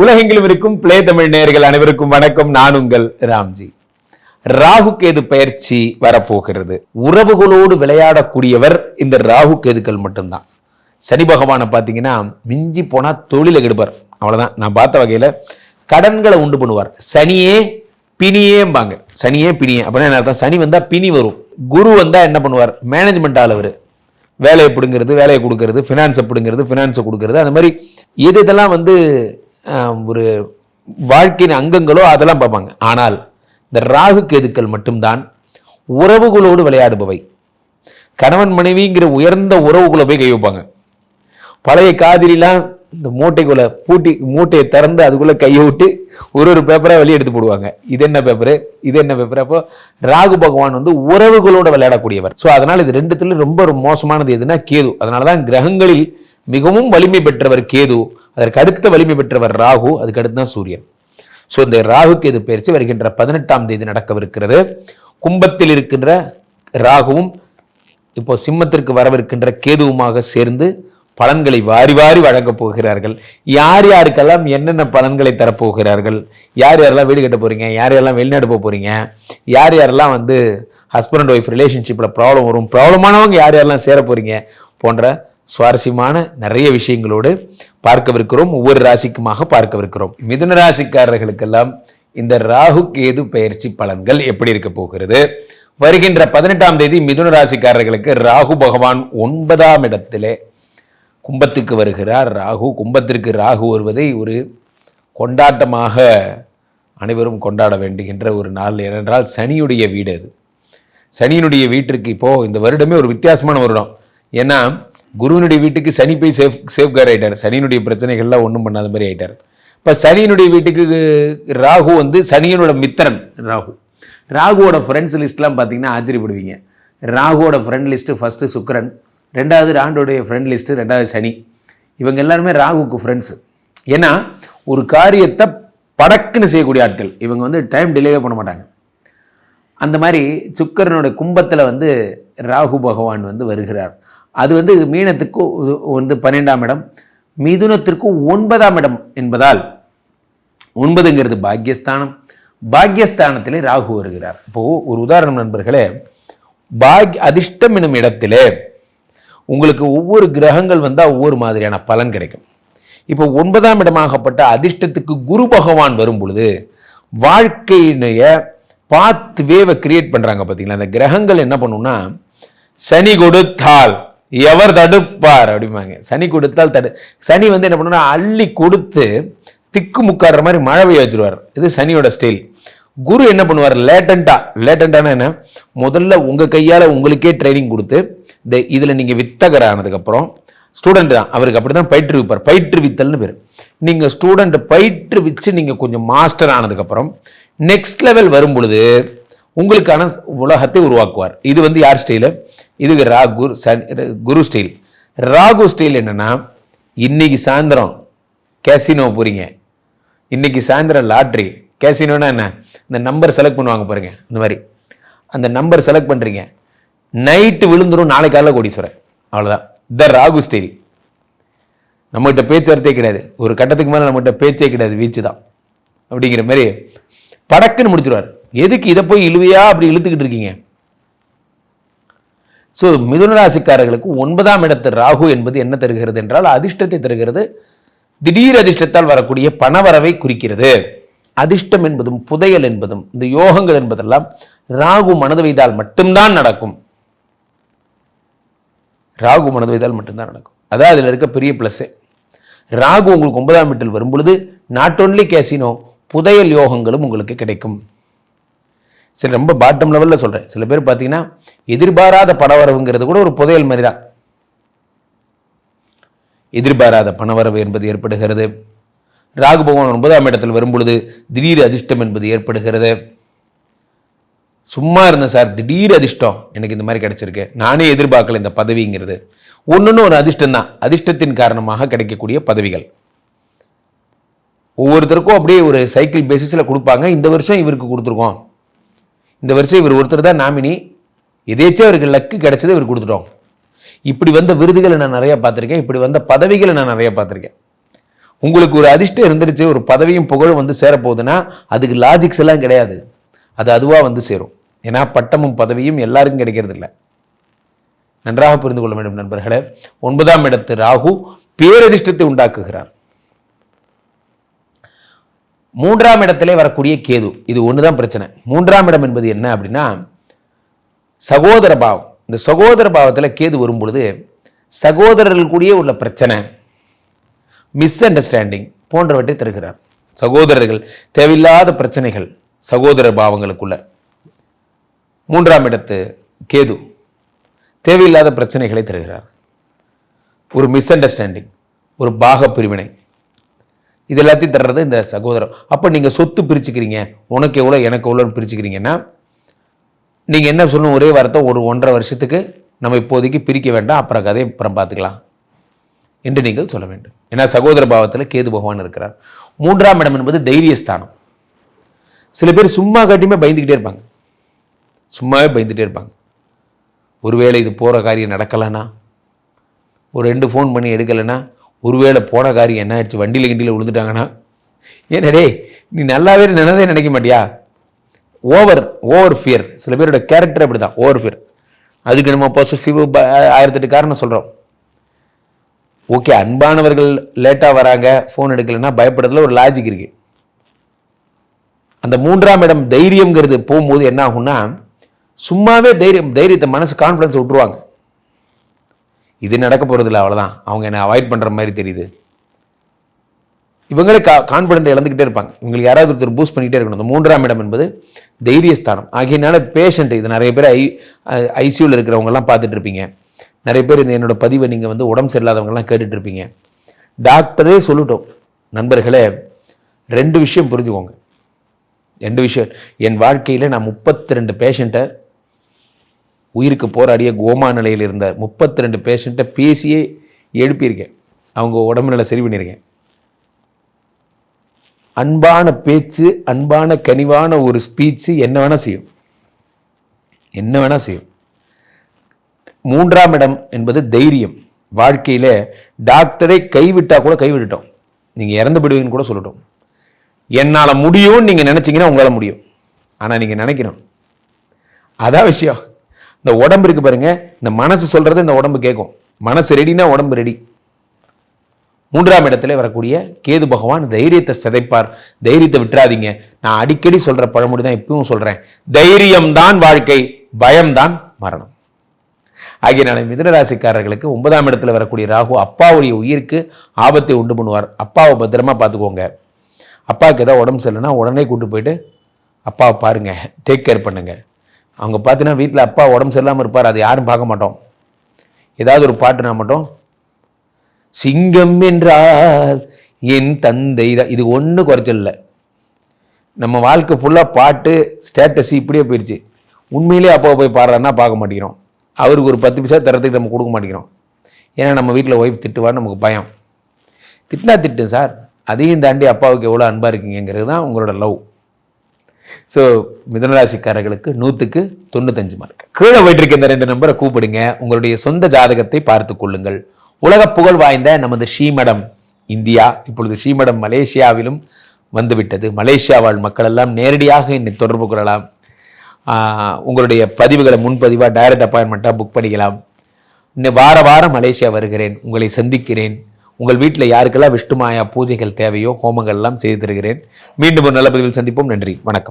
உலகெங்கிலும் இருக்கும் பிளே தமிழ் நேர்கள் அனைவருக்கும் வணக்கம். நான் உங்கள் ராம்ஜி. ராகு கேது பயிற்சி வரப்போகிறது. உறவுகளோடு விளையாடக்கூடியவர் இந்த ராகு கேதுக்கள் மட்டும்தான். சனி பகவானை பார்த்தீங்கன்னா மிஞ்சி போனால் தொழில கெடுப்பார். அவ்வளோதான் நான் பார்த்த வகையில் கடன்களை உண்டு பண்ணுவார். சனியே பிணியேம்பாங்க. சனியே பிணியே. அப்படின்னா என்ன அர்த்தம்? சனி வந்தால் பிணி வரும். குரு வந்தால் என்ன பண்ணுவார்? மேனேஜ்மெண்ட் ஆளவர் வேலையை பிடுங்கிறது வேலையை கொடுக்கறது ஃபினான்ஸை பிடுங்கிறது ஃபினான்ஸை கொடுக்கறது. அந்த மாதிரி எது இதெல்லாம் வந்து ஒரு வாழ்க்கையின் அங்கங்களோ அதெல்லாம் பார்ப்பாங்க. ஆனால் இந்த ராகு கேதுக்கள் மட்டும்தான் உறவுகளோடு விளையாடுபவை. கணவன் மனைவிங்கிற உயர்ந்த உறவுகளை போய் கை வைப்பாங்க. பழைய காதிரிலாம் இந்த மூட்டைக்குள்ள பூட்டி மூட்டையை திறந்து அதுக்குள்ள கையை விட்டு ஒரு ஒரு பேப்பரா வெளியே எடுத்து போடுவாங்க. இது என்ன பேப்பரு இது என்ன பேப்பர் அப்போ ராகு பகவான் வந்து உறவுகளோட விளையாடக்கூடியவர். ஸோ அதனால இது ரெண்டுத்துல ரொம்ப ஒரு மோசமானது எதுனா கேது. அதனாலதான் கிரகங்களில் மிகவும் வலிமை பெற்றவர் கேது அதற்கு அடுத்த வலிமை பெற்றவர் ராகு அதுக்கு அடுத்து தான் சூரியன். ஸோ இந்த ராகு கேது பயிற்சி? வருகின்ற பதினெட்டாம் தேதி நடக்கவிருக்கிறது. கும்பத்தில் இருக்கின்ற ராகுவும் இப்போ சிம்மத்திற்கு வரவிருக்கின்ற கேதுவுமாக சேர்ந்து பலன்களை வாரி வாரி வழங்கப் போகிறார்கள். யார் யாருக்கெல்லாம் என்னென்ன பலன்களை தரப்போகிறார்கள்? யார் யாரெல்லாம் வீடு கட்ட போறீங்க? யார் யாரெல்லாம் வெளிநாடு போக போறீங்க? யார் யாரெல்லாம் வந்து ஹஸ்பண்ட் ஒய்ஃப் ரிலேஷன்ஷிப்பில் ப்ராப்ளம் வரும்? ப்ராப்ளமானவங்க யார் யாரெல்லாம் சேர போறீங்க? போன்ற சுவாரஸ்யமான நிறைய விஷயங்களோடு பார்க்கவிருக்கிறோம். ஒவ்வொரு ராசிக்குமாக பார்க்கவிருக்கிறோம். மிதுன ராசிக்காரர்களுக்கெல்லாம் இந்த ராகு கேது பயிற்சி பலன்கள் எப்படி இருக்க போகிறது? வருகின்ற பதினெட்டாம் தேதி மிதுன ராசிக்காரர்களுக்கு ராகு பகவான் ஒன்பதாம் இடத்திலே கும்பத்துக்கு வருகிறார். ராகு கும்பத்திற்கு ராகு வருவதை ஒரு கொண்டாட்டமாக அனைவரும் கொண்டாட வேண்டுகின்ற ஒரு நாள். ஏனென்றால் சனியுடைய வீடு அது. சனியினுடைய வீட்டிற்கு இப்போது இந்த வருடமே ஒரு வித்தியாசமான வருடம். ஏன்னா குருவினுடைய வீட்டுக்கு சனி போய் சேஃப் சேஃப்கார் ஆகிட்டார் சனியினுடைய பிரச்சனைகள்லாம் ஒன்றும் பண்ணாத மாதிரி ஆகிட்டார் இப்போ சனியினுடைய வீட்டுக்கு ராகு வந்து சனியனோட மித்திரன் ராகு. ராகுவோட ஃப்ரெண்ட்ஸ் லிஸ்ட்லாம் பார்த்தீங்கன்னா ஆச்சரியப்படுவீங்க. ராகுவோட ஃப்ரெண்ட் லிஸ்ட்டு ஃபஸ்ட்டு சுக்கிரன் ரெண்டாவது ராண்டோடைய ஃப்ரெண்ட் லிஸ்ட்டு ரெண்டாவது சனி. இவங்க எல்லாருமே ராகுக்கு ஃப்ரெண்ட்ஸ் ஏன்னா ஒரு காரியத்தை படக்குன்னு செய்யக்கூடிய ஆட்கள். இவங்க வந்து டைம் டிலேவே பண்ண மாட்டாங்க. அந்த மாதிரி சுக்கரனோட கும்பத்தில் வந்து ராகு பகவான் வந்து வருகிறார். அது வந்து மீனத்துக்கு வந்து பன்னெண்டாம் இடம் மிதுனத்திற்கு ஒன்பதாம் இடம் என்பதால் ஒன்பதுங்கிறது பாக்யஸ்தானம் பாக்யஸ்தானத்திலே ராகு வருகிறார். இப்போ ஒரு உதாரணம் நண்பர்களே பாக் அதிர்ஷ்டம் என்னும் இடத்திலே உங்களுக்கு ஒவ்வொரு கிரகங்கள் வந்தால் ஒவ்வொரு மாதிரியான பலன் கிடைக்கும். இப்போ ஒன்பதாம் இடமாகப்பட்ட அதிர்ஷ்டத்துக்கு குரு பகவான் வரும் பொழுது வாழ்க்கையினுடைய பாத் வேவை கிரியேட் பண்ணுறாங்க பார்த்தீங்களா அந்த கிரகங்கள் என்ன பண்ணும்னா சனி கொடுத்தால் எவர் தடுப்பார் அப்படிம்பாங்க. சனி கொடுத்தால் தடு சனி வந்து என்ன பண்ணுன்னா அள்ளி கொடுத்து திக்கு முக்காடுற மாதிரி மழை பெய்ய வச்சிருவார். இது சனியோட ஸ்டைல் குரு என்ன பண்ணுவார்? லேட்டண்டா லேட்டண்டானா என்ன? முதல்ல உங்கள் கையால் உங்களுக்கே ட்ரைனிங் கொடுத்து இந்த இதில் நீங்கள் வித்தகர் ஆனதுக்கப்புறம் ஸ்டூடெண்ட் தான். அவருக்கு அப்படி தான் பயிற்றுவிப்பார். பயிற்றுவித்தல்னு பேர். நீங்கள் ஸ்டூடெண்ட் பயிற்றுவிச்சு நீங்கள் கொஞ்சம் மாஸ்டர் ஆனதுக்கப்புறம் நெக்ஸ்ட் லெவல் வரும் பொழுது உங்களுக்கான உலகத்தை உருவாக்குவார். இது வந்து யார் ஸ்டைலு இது ராகு குரு ஸ்டைல் ராகு ஸ்டைல் என்னன்னா இன்னைக்கு சாயந்தரம் கேசினோ போகிறீங்க இன்னைக்கு சாயந்தரம் லாட்ரி கேசினோனா என்ன? இந்த நம்பர் செலக்ட் பண்ணுவாங்க பாருங்க இந்த மாதிரி. அந்த நம்பர் செலக்ட் பண்ணுறீங்க நைட்டு விழுந்துடும் நாளை காலைல கோடீஸ்வரன் அவ்வளோதான் த ராகு ஸ்டைல் நம்மகிட்ட பேச்சுவார்த்தையே கிடையாது. ஒரு கட்டத்துக்கு மேலே நம்மகிட்ட பேச்சே கிடையாது வீச்சு தான் அப்படிங்கிற மாதிரி படக்குன்னு முடிச்சிருவார். எதுக்கு இதை போய் இழுவையா அப்படி இழுத்துக்கிட்டு இருக்கீங்க? ஸோ மிதுனராசிக்காரர்களுக்கு ஒன்பதாம் இடத்து ராகு என்பது என்ன தருகிறது என்றால் அதிர்ஷ்டத்தை தருகிறது. திடீர் அதிர்ஷ்டத்தால் வரக்கூடிய பணவரவை குறிக்கிறது. அதிர்ஷ்டம் என்பதும் புதையல் என்பதும் இந்த யோகங்கள் என்பதெல்லாம் ராகு மனது வைத்தால் மட்டும்தான் நடக்கும். ராகு மனது வைத்தால் மட்டும்தான் நடக்கும். அதான் அதில் இருக்க பெரிய ப்ளஸ்ஸே ராகு உங்களுக்கு ஒன்பதாம் வீட்டில் வரும்பொழுது நாட் ஒன்லி கேசினோ புதையல் யோகங்களும் உங்களுக்கு கிடைக்கும். சரி ரொம்ப பாட்டம் லெவலில் சொல்கிறேன் சில பேர் பார்த்தீங்கன்னா எதிர்பாராத பணவரவுங்கிறது கூட ஒரு புதையல் மாதிரி தான். எதிர்பாராத பணவரவு என்பது ஏற்படுகிறது. ராகு பகவான் ஒன்பதாம் இடத்தில் வரும்பொழுது திடீர் அதிர்ஷ்டம் என்பது ஏற்படுகிறது. சும்மா இருந்தேன் சார் திடீர் அதிர்ஷ்டம். எனக்கு இந்த மாதிரி கிடைச்சிருக்கு. நானே எதிர்பார்க்கல இந்த பதவிங்கிறது. ஒன்றுன்னு ஒரு அதிர்ஷ்டம் தான். அதிர்ஷ்டத்தின் காரணமாக கிடைக்கக்கூடிய பதவிகள். ஒவ்வொருத்தருக்கும் அப்படியே ஒரு சைக்கிள் பேசிஸில் கொடுப்பாங்க. இந்த வருஷம் இவருக்கு கொடுத்துருக்கோம். இந்த வருஷம் இவர் ஒருத்தர் தான் நாமினி எதேச்சும் அவருக்கு லக்கு கிடைச்சது இவர் கொடுத்துட்டோம். இப்படி வந்த விருதுகளை நான் நிறைய பார்த்துருக்கேன். இப்படி வந்த பதவிகளை நான் நிறைய பார்த்துருக்கேன். உங்களுக்கு ஒரு அதிர்ஷ்டம் இருந்துருச்சு ஒரு பதவியும் புகழும் வந்து சேரப்போகுதுன்னா அதுக்கு லாஜிக்ஸ் எல்லாம் கிடையாது. அது அதுவாக வந்து சேரும். ஏன்னா பட்டமும் பதவியும் எல்லாருக்கும் கிடைக்கிறது இல்லை நன்றாக புரிந்து கொள்ள வேண்டும் நண்பர்களே. ஒன்பதாம் இடத்து ராகு பேரதிர்ஷ்டத்தை உண்டாக்குகிறார். மூன்றாம் இடத்திலே வரக்கூடிய கேது. இது ஒன்று தான் பிரச்சனை. மூன்றாம் இடம் என்பது என்ன அப்படின்னா சகோதர பாவம். இந்த சகோதர பாவத்தில் கேது வரும் பொழுது சகோதரர்கள் கூடயே உள்ள பிரச்சனை மிஸ் அண்டர்ஸ்டாண்டிங் போன்றவற்றை தருகிறார். சகோதரர்கள் தேவையில்லாத பிரச்சனைகள் சகோதர பாவங்களுக்குள்ள. மூன்றாம் இடத்து கேது தேவையில்லாத பிரச்சனைகளை தருகிறார். ஒரு மிஸ் அண்டர்ஸ்டாண்டிங் ஒரு பாக பிரிவினை இது எல்லாத்தையும் தர்றது இந்த சகோதரம். அப்போ நீங்கள் சொத்து பிரிச்சுக்கிறீங்க. உனக்கு எவ்வளோ எனக்கு எவ்வளோன்னு பிரிச்சுக்கிறீங்கன்னா நீங்கள் என்ன சொல்லணும்? ஒரே வாரத்தை ஒரு ஒன்றரை வருஷத்துக்கு நம்ம இப்போதைக்கு பிரிக்க வேண்டாம். அப்புறம் கதையை அப்புறம் பார்த்துக்கலாம். என்று நீங்கள் சொல்ல வேண்டும். ஏன்னா சகோதர பாவத்தில் கேது பகவான் இருக்கிறார். மூன்றாம் இடம் என்பது தைரியஸ்தானம். சில பேர் சும்மா காட்டியுமே பயந்துக்கிட்டே இருப்பாங்க. சும்மாவே பயந்துகிட்டே இருப்பாங்க. ஒருவேளை இது போகிற காரியம் நடக்கலைன்னா ஒரு ரெண்டு ஃபோன் பண்ணி எடுக்கலைன்னா ஒருவேளை போன காரியம் என்ன ஆயிடுச்சு? வண்டியில் கிண்டியில் விழுந்துட்டாங்கன்னா? ஏன்னா நீ நல்லாவே நினைதே நினைக்க மாட்டியா? ஓவர் ஓவர் ஃபியர் சில பேரோட கேரக்டர் அப்படி தான் ஓவர் ஃபியர் அதுக்கு நம்ம பொசசிவ் ஆயிரத்தெட்டு காரணம் சொல்கிறோம் ஓகே அன்பானவர்கள் லேட்டாக வராங்க ஃபோன் எடுக்கலைன்னா பயப்படுறதுல ஒரு லாஜிக் இருக்குது அந்த மூன்றாம் இடம் தைரியம்ங்கிறது போகும்போது என்ன ஆகும்னா சும்மாவே தைரியம் தைரியத்தை மனசு கான்ஃபிடன்ஸ் விட்டுருவாங்க. இது நடக்க போகிறதில்ல அவ்வளோதான் அவங்க என்னை அவாய்ட் பண்ணுற மாதிரி தெரியுது. இவங்களே கா கான்ஃபிடென்ட் இழந்துக்கிட்டே இருப்பாங்க. இவங்களுக்கு யாராவது ஒருத்தர் பூஸ்ட் பண்ணிக்கிட்டே இருக்கணும். இந்த மூன்றாம் இடம் என்பது தைரியஸ்தானம். ஆகியனால பேஷண்ட் இது. நிறைய பேர் ஐ ஐசியூவில் இருக்கிறவங்கலாம் பார்த்துட்டு இருப்பீங்க நிறைய பேர் இந்த என்னோடய பதிவை நீங்கள் வந்து உடம்பு சரியில்லாதவங்கலாம் கேட்டுட்டு இருப்பீங்க டாக்டரே சொல்லட்டும். நண்பர்களே ரெண்டு விஷயம் புரிஞ்சுக்கோங்க. ரெண்டு விஷயம். என் வாழ்க்கையில் நான் முப்பத்தி ரெண்டு பேஷண்ட்டை உயிருக்கு போராடிய கோமா நிலையில் இருந்தார் முப்பத்தி ரெண்டு பேஷண்ட்டை பேசியே எழுப்பியிருக்கேன். அவங்க உடம்பு நிலை சரி பண்ணியிருக்கேன். அன்பான பேச்சு அன்பான கனிவான ஒரு ஸ்பீச்சு என்ன வேணால் செய்யும். என்ன வேணால் செய்யும். மூன்றாம் இடம் என்பது தைரியம். வாழ்க்கையில் டாக்டரை கைவிட்டா கூட கைவிட்டுட்டோம். நீங்கள் இறந்து விடுவீங்கன்னு கூட சொல்லட்டும். என்னால் முடியும்னு நீங்கள் நினச்சிங்கன்னா உங்களால் முடியும். ஆனால் நீங்கள் நினைக்கணும். அதான் விஷயம். இந்த உடம்பு இருக்கு பாருங்க இந்த மனசு சொல்றது இந்த உடம்பு கேட்கும் மனசு ரெடினா உடம்பு ரெடி மூன்றாம் இடத்துல வரக்கூடிய கேது பகவான் தைரியத்தை சிதைப்பார். தைரியத்தை விட்டுறாதீங்க. நான் அடிக்கடி சொல்ற பழமொழி தான் இப்பவும் சொல்றேன். தைரியம் தான் வாழ்க்கை பயம்தான் மரணம். ஆகியனால மிதனராசிக்காரர்களுக்கு ஒன்பதாம் இடத்துல வரக்கூடிய ராகு அப்பாவுடைய உயிருக்கு ஆபத்தை உண்டு பண்ணுவார். அப்பாவை பத்திரமா பார்த்துக்கோங்க. அப்பாவுக்கு ஏதாவது உடம்பு சரியில்லைன்னா உடனே கூட்டு போயிட்டு அப்பாவை பாருங்க. டேக் கேர் பண்ணுங்கள் அவங்க பார்த்தீங்கன்னா வீட்டில் அப்பா உடம்பு சரியில்லாமல் இருப்பார் அதை யாரும் பார்க்க மாட்டோம். ஏதாவது ஒரு பாட்டுனா மட்டும் சிங்கம் என்றால் என் தந்தை தான். இது ஒன்றும் குறைச்சல் இல்லை. நம்ம வாழ்க்கை ஃபுல்லாக பாட்டு ஸ்டேட்டஸ் இப்படியே போயிடுச்சு உண்மையிலே அப்பாவை போய் பாடுறாருன்னா பார்க்க மாட்டேங்கிறோம். அவருக்கு ஒரு பத்து பைசா தரத்துக்கு நம்ம கொடுக்க மாட்டேங்கிறோம். ஏன்னா நம்ம வீட்டில் ஒய்ஃப் திட்டுவான்னு நமக்கு பயம். திட்டினா திட்டு சார். அதையும் தாண்டி அப்பாவுக்கு எவ்வளோ அன்பாக இருக்கீங்கிறது தான் உங்களோட லவ் ஸோ மிதனராசிக்காரர்களுக்கு நூற்றுக்கு தொண்ணூத்தஞ்சு மார்க் கீழே போயிட்டு இருக்க இந்த ரெண்டு நம்பரை கூப்பிடுங்க. உங்களுடைய சொந்த ஜாதகத்தை பார்த்து கொள்ளுங்கள். உலக புகழ் வாய்ந்த நமது ஸ்ரீமடம் இந்தியா இப்பொழுது ஸ்ரீமடம் மலேசியாவிலும் வந்துவிட்டது. மலேசியா வாழ் மக்கள் எல்லாம் நேரடியாக என்னை தொடர்பு கொள்ளலாம். உங்களுடைய பதிவுகளை முன்பதிவாக டைரக்ட் அப்பாயின்மெண்ட்டாக புக் பண்ணிக்கலாம். இன்னும் வார வாரம் மலேசியா வருகிறேன். உங்களை சந்திக்கிறேன். உங்கள் வீட்டில் யாருக்கெல்லாம் விஷ்ணுமாயா பூஜைகள் தேவையோ ஹோமங்கள் எல்லாம் செய்து தருகிறேன். மீண்டும் ஒரு நல்ல பதிவில் சந்திப்போம். நன்றி. வணக்கம்.